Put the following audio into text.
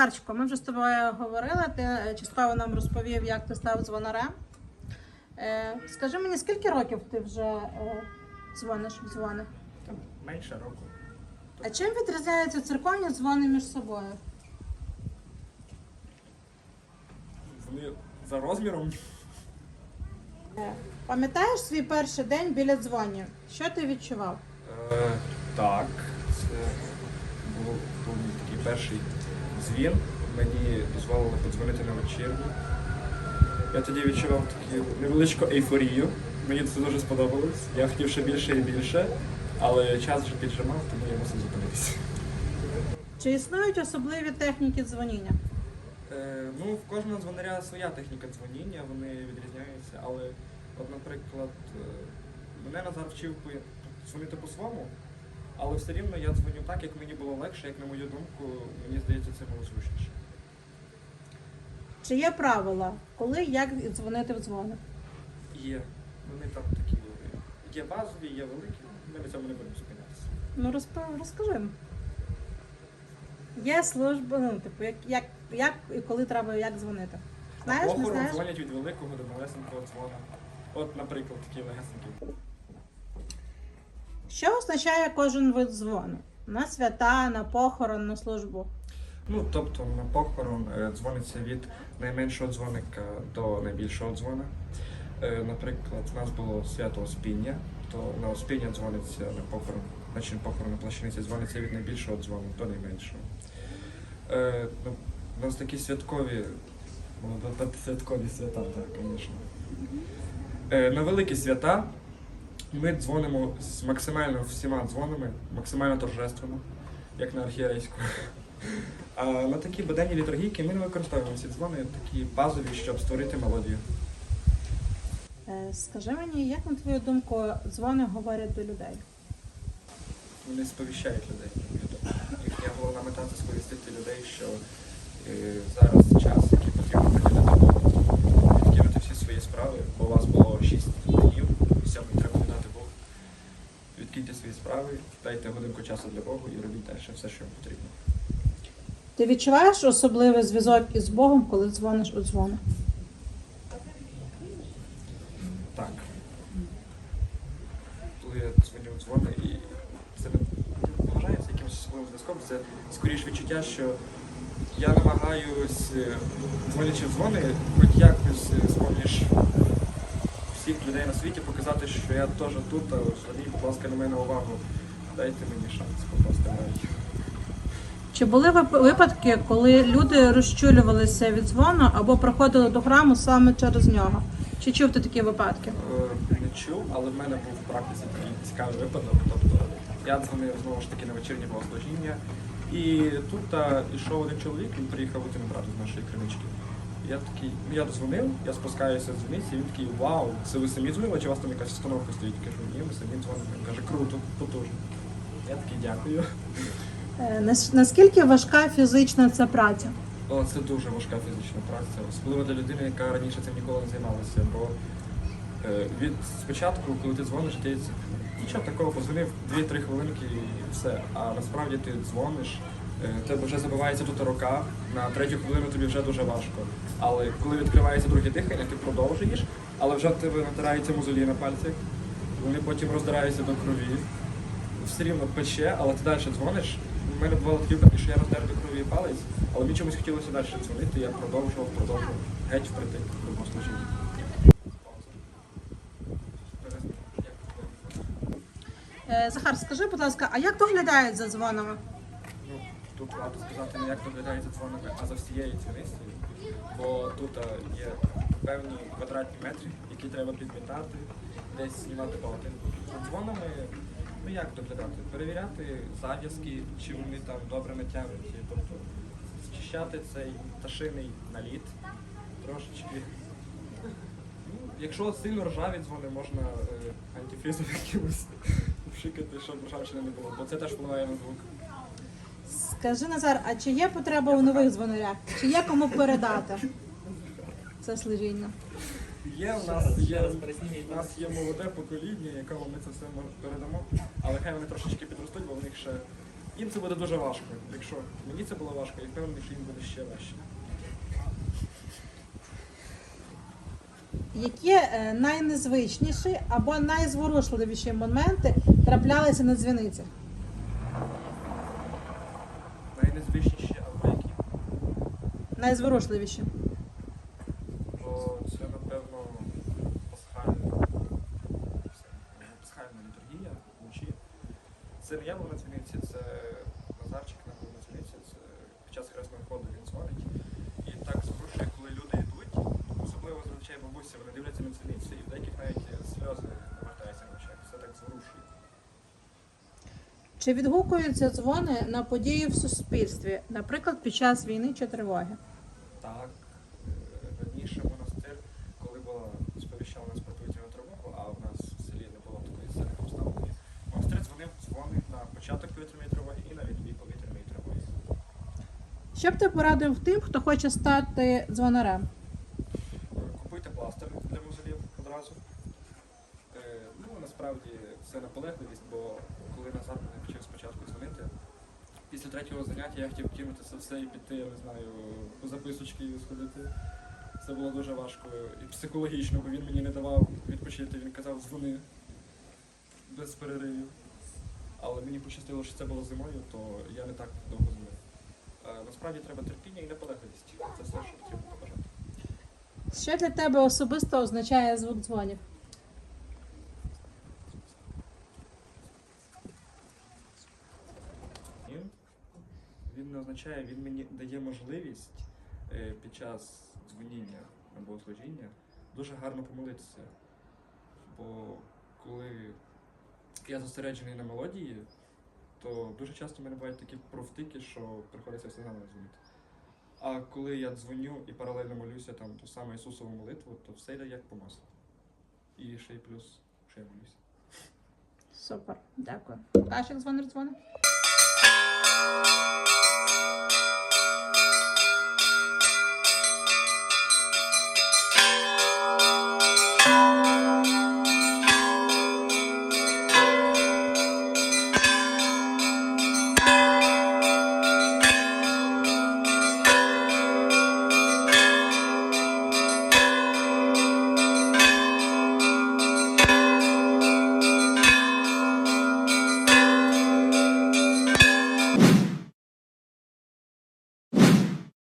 Захарчику, ми вже з тобою говорили, ти е, частково нам розповів, як ти став дзвонарем. Е, скажи мені, скільки років ти вже е, дзвониш в дзвони? Менше року. А чим відрізняються церковні дзвони між собою? Вони за розміром. Пам'ятаєш свій перший день біля дзвонів? Що ти відчував? Е, так, це був, був такий перший дзвін. Мені дозволили подзвонити на вечірню. Я тоді відчував таку невеличку ейфорію. Мені це дуже сподобалось. Я хотів ще більше і більше, але час вже піджимав, тому я мусив зупинитися. Чи існують особливі техніки дзвоніння? Е, ну, в кожного дзвонаря своя техніка дзвоніння, вони відрізняються, але, от, наприклад, е, мене Назар вчив дзвонити по-своєму, але все рівно я дзвоню так, як мені було легше, як на мою думку, мені здається, це було зручніше. Чи є правила, коли і як дзвонити в дзвони? Є. Вони там такі є базові, є великі, ми на цьому не будемо зупинятися. Ну розп- розкажи. Є служба, ну, типу, як, як, як і коли треба як дзвонити. Знаєш, не Похорон знаєш? дзвонять від великого до малесенького дзвона. От, наприклад, такі легесенькі. Що означає кожен вид дзвону? На свята, на похорон, на службу. Ну, тобто на похорон е, дзвониться від найменшого дзвоника до найбільшого дзвона. Е, Наприклад, в нас було свято Оспіння, то на Оспіння дзвониться на похорон, на чин похорон на плащаниці дзвониться від найбільшого дзвону до найменшого. Е, ну, У нас такі святкові, ну, святкові свята, так, звісно. На великі свята ми дзвонимо з максимально всіма дзвонами, максимально торжественно, як на архієрейську. А на такі буденні літургійки ми не використовуємо ці дзвони, такі базові, щоб створити мелодію. Е, Скажи мені, як на твою думку дзвони говорять до людей? Вони сповіщають людей. Їхня головна мета це сповістити людей, що е, зараз час, який годинку часу для Богу і робіть далі все, що вам потрібно. Ти відчуваєш особливий зв'язок із Богом, коли дзвониш у дзвони? Так. Коли я дзвоню в дзвони і це не вважається якимось особливим зв'язком, це скоріше відчуття, що я намагаюсь, е, дзвонячи в дзвони, хоч якось е, всіх людей на світі показати, що я теж тут, а зверніть, будь ласка, на мене увагу. Дайте мені шанс попасти рай. Чи були випадки, коли люди розчулювалися від дзвону або приходили до храму саме через нього? Чи чув ти такі випадки? Е, Не чув, але в мене був в практиці такий цікавий випадок. Тобто я дзвонив знову ж таки на вечірнє богослужіння, і тут а, ішов один чоловік, він приїхав витягнути брати з нашої кринички. Я такий, ну я дозвонив, я спускаюся з дзвіниці, і він такий, вау, це ви самі дзвонили, чи у вас там якась установка стоїть? Я кажу, ні, ми самі дзвонимо. Він каже, круто, потужно. Я такий дякую. Е, нас- Наскільки важка фізична ця праця? О, це дуже важка фізична праця, особливо для людини, яка раніше цим ніколи не займалася. Бо е, від спочатку, коли ти дзвониш, ти нічого такого позвонив 2-3 хвилинки і все. А насправді ти дзвониш, е, в тебе вже забивається тут рука, на третю хвилину тобі вже дуже важко. Але коли відкривається друге дихання, ти продовжуєш, але вже в тебе натираються мозолі на пальцях, вони потім роздираються до крові. Все рівно пече, але ти далі дзвониш. У мене бувало такі випадки, що я роздер до крові палець, але мені чомусь хотілося далі дзвонити, я продовжував, продовжував, геть впритик до богослужіння. Е, Захар, скажи, будь ласка, а як доглядають за дзвонами? Ну, тут варто сказати не як доглядається дзвонами, а за всією дзвіницею, бо тут е, є певні квадратні метри, які треба підмітати, десь знімати палатин. За дзвонами, ну як доглядати? Перевіряти зав'язки, чи вони там добре натягнуті, тобто зчищати цей пташиний наліт трошечки. Ну, якщо сильно ржаві дзвони, можна е, антифризом якимось вшикати, щоб ржавчини не було, бо це теж впливає на звук. Скажи, Назар, а чи є потреба у нових дзвонарях? Чи є кому передати це служіння? Є у нас є, у нас є молоде покоління, якому ми це все передамо, але хай вони трошечки підростуть, бо в них ще Їм це буде дуже важко. Якщо мені це було важко, я впевнений, що їм буде ще важче. Які е, найнезвичніші або найзворушливіші моменти траплялися на дзвіниці? Найнезвичніші або які. Найзворушливіші. Це не я був на дзвіниці, це Назарчик на був на дзвіниці, це під час хресного ходу він дзвонить. І так зворушує, коли люди йдуть, особливо зазвичай бабусі, вони дивляться на дзвіниці, і в деяких навіть сльози навертаються на очах. Це так зворушує. Чи відгукуються дзвони на події в суспільстві, наприклад, під час війни чи тривоги? Так, е, раніше монастир, коли була сповіщала нас про повітряну тривогу, а в нас в селі не було такої сильної обставини, монастир дзвонив дзвонив на початок повітряної тривоги і на відбій повітряної тривоги. Що б ти порадив тим, хто хоче стати дзвонарем? Купуйте пластир для музолів одразу. Е, Ну, насправді це наполегливість, бо коли Назар мене почав спочатку дзвонити, після третього заняття я хотів кинути це все і піти, я не знаю, по записочки сходити. Це було дуже важко і психологічно, бо він мені не давав відпочити, він казав дзвони без переривів. Але мені пощастило, що це було зимою, то я не так довго дзвонив. Е, Насправді треба терпіння і наполегливість. Це все, що потрібно побажати. Що для тебе особисто означає звук дзвонів? Він, не означає, він мені дає можливість е, під час дзвоніння на богослужіння дуже гарно помолитися. Бо коли я зосереджений на мелодії, то дуже часто в мене бувають такі профтики, що приходиться все заново розуміти. А коли я дзвоню і паралельно молюся там ту саму Ісусову молитву, то все йде як по маслу. І ще й плюс ще я молюся. Супер, дякую. Покажеш, дзвонить дзвонить?